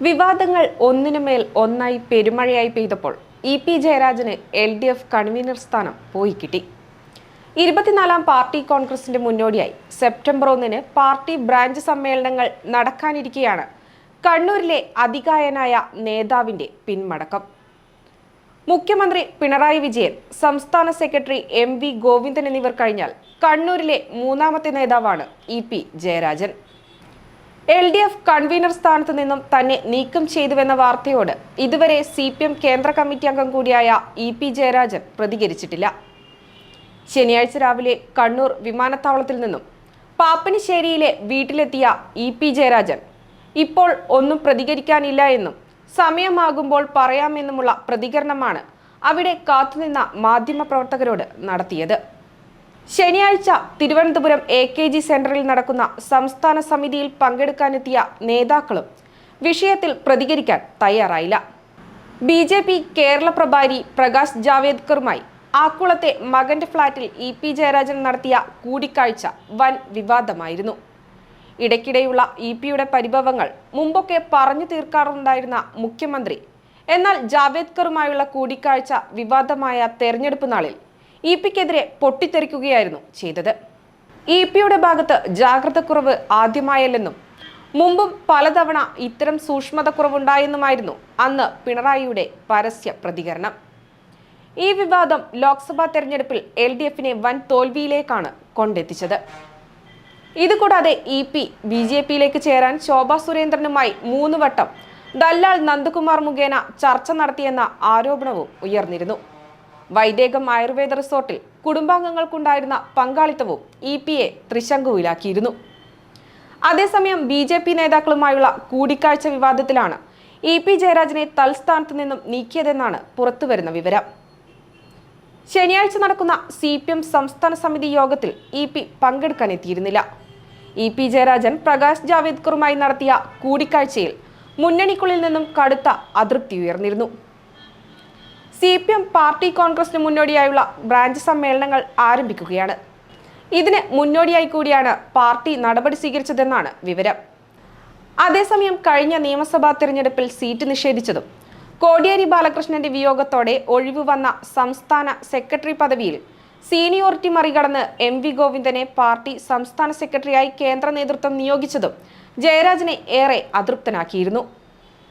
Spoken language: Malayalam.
വിവാദങ്ങൾ ഒന്നിനുമേൽ ഒന്നായി പെരുമഴയായി പെയ്തപ്പോൾ ഇ പി ജയരാജന് എൽ ഡി എഫ് കൺവീനർ സ്ഥാനം പോയി കിട്ടി. ഇരുപത്തിനാലാം പാർട്ടി കോൺഗ്രസിന്റെ മുന്നോടിയായി സെപ്റ്റംബർ ഒന്നിന് പാർട്ടി ബ്രാഞ്ച് സമ്മേളനങ്ങൾ നടക്കാനിരിക്കെയാണ് കണ്ണൂരിലെ അധികായനായ നേതാവിന്റെ പിന്മടക്കം. മുഖ്യമന്ത്രി പിണറായി വിജയൻ സംസ്ഥാന സെക്രട്ടറി എം വി ഗോവിന്ദൻ എന്നിവർ കഴിഞ്ഞാൽ കണ്ണൂരിലെ മൂന്നാമത്തെ നേതാവാണ് E P Jayarajan. L D F convener സ്ഥാനത്ത് നിന്നും തന്നെ നീക്കം ചെയ്തുവെന്ന വാർത്തയോട് ഇതുവരെ സി പി എം കേന്ദ്ര കമ്മിറ്റി അംഗം കൂടിയായ ഇ പി ജയരാജൻ പ്രതികരിച്ചിട്ടില്ല. ശനിയാഴ്ച രാവിലെ കണ്ണൂർ വിമാനത്താവളത്തിൽ നിന്നും പാപ്പനിശ്ശേരിയിലെ വീട്ടിലെത്തിയ ഇ പി ജയരാജൻ ഇപ്പോൾ ഒന്നും പ്രതികരിക്കാനില്ല എന്നും സമയമാകുമ്പോൾ പറയാമെന്നുമുള്ള പ്രതികരണമാണ് അവിടെ കാത്തുനിന്ന മാധ്യമപ്രവർത്തകരോട് നടത്തിയത്. ശനിയാഴ്ച തിരുവനന്തപുരം എ കെ ജി സെന്ററിൽ നടക്കുന്ന സംസ്ഥാന സമിതിയിൽ പങ്കെടുക്കാനെത്തിയ നേതാക്കളും വിഷയത്തിൽ പ്രതികരിക്കാൻ തയ്യാറായില്ല. ബി ജെ പി കേരള പ്രഭാരി പ്രകാശ് ജാവേദ്കറുമായി ആക്കുളത്തെ മകന്റെ ഫ്ളാറ്റിൽ ഇ പി ജയരാജൻ നടത്തിയ കൂടിക്കാഴ്ച വൻ വിവാദമായിരുന്നു. ഇടയ്ക്കിടെയുള്ള ഇ പിയുടെ പരിഭവങ്ങൾ മുമ്പൊക്കെ പറഞ്ഞു തീർക്കാറുണ്ടായിരുന്ന മുഖ്യമന്ത്രി എന്നാൽ ജാവേദ്കറുമായുള്ള കൂടിക്കാഴ്ച വിവാദമായ തെരഞ്ഞെടുപ്പ് നാളിൽ ഇ പിക്കെതിരെ പൊട്ടിത്തെറിക്കുകയായിരുന്നു ചെയ്തത്. ഇ പിയുടെ ഭാഗത്ത് ജാഗ്രതക്കുറവ് ആദ്യമായല്ലെന്നും മുമ്പും പലതവണ ഇത്തരം സൂക്ഷ്മത കുറവുണ്ടായെന്നുമായിരുന്നു അന്ന് പിണറായിയുടെ പരസ്യ പ്രതികരണം ഈ വിവാദം ലോക്സഭാ തെരഞ്ഞെടുപ്പിൽ എൽ ഡി എഫിനെ വൻ തോൽവിയിലേക്കാണ് കൊണ്ടെത്തിച്ചത്. ഇതുകൂടാതെ ഇ പി ബി ജെ പിയിലേക്ക് ചേരാൻ ശോഭാ സുരേന്ദ്രനുമായി മൂന്ന് വട്ടം ദല്ലാൽ നന്ദകുമാർ മുഖേന ചർച്ച നടത്തിയെന്ന ആരോപണവും ഉയർന്നിരുന്നു. വൈദേകം ആയുർവേദ റിസോർട്ടിൽ കുടുംബാംഗങ്ങൾക്കുണ്ടായിരുന്ന പങ്കാളിത്തവും ഇ പി എ ത്രിശങ്കുവിലാക്കിയിരുന്നു. അതേസമയം ബി ജെ പി നേതാക്കളുമായുള്ള കൂടിക്കാഴ്ച വിവാദത്തിലാണ് ഇ പി ജയരാജനെ തൽസ്ഥാനത്ത് നിന്നും നീക്കിയതെന്നാണ് പുറത്തുവരുന്ന വിവരം. ശനിയാഴ്ച നടക്കുന്ന സി പി എം സംസ്ഥാന സമിതി യോഗത്തിൽ ഇ പി പങ്കെടുക്കാനെത്തിയിരുന്നില്ല. ഇ പി ജയരാജൻ പ്രകാശ് ജാവേദ്കറുമായി നടത്തിയ കൂടിക്കാഴ്ചയിൽ മുന്നണിക്കുള്ളിൽ നിന്നും കടുത്ത അതൃപ്തി ഉയർന്നിരുന്നു. സി പി എം പാർട്ടി കോൺഗ്രസിന് മുന്നോടിയായുള്ള ബ്രാഞ്ച് സമ്മേളനങ്ങൾ ആരംഭിക്കുകയാണ്. ഇതിന് മുന്നോടിയായി കൂടിയാണ് പാർട്ടി നടപടി സ്വീകരിച്ചതെന്നാണ് വിവരം. അതേസമയം കഴിഞ്ഞ നിയമസഭാ തെരഞ്ഞെടുപ്പിൽ സീറ്റ് നിഷേധിച്ചതും കോടിയേരി ബാലകൃഷ്ണന്റെ വിയോഗത്തോടെ ഒഴിവ് വന്ന സംസ്ഥാന സെക്രട്ടറി പദവിയിൽ സീനിയോറിറ്റി മറികടന്ന് എം വി ഗോവിന്ദനെ പാർട്ടി സംസ്ഥാന സെക്രട്ടറിയായി കേന്ദ്ര നേതൃത്വം നിയോഗിച്ചതും ജയരാജനെ ഏറെ അതൃപ്തനാക്കിയിരുന്നു.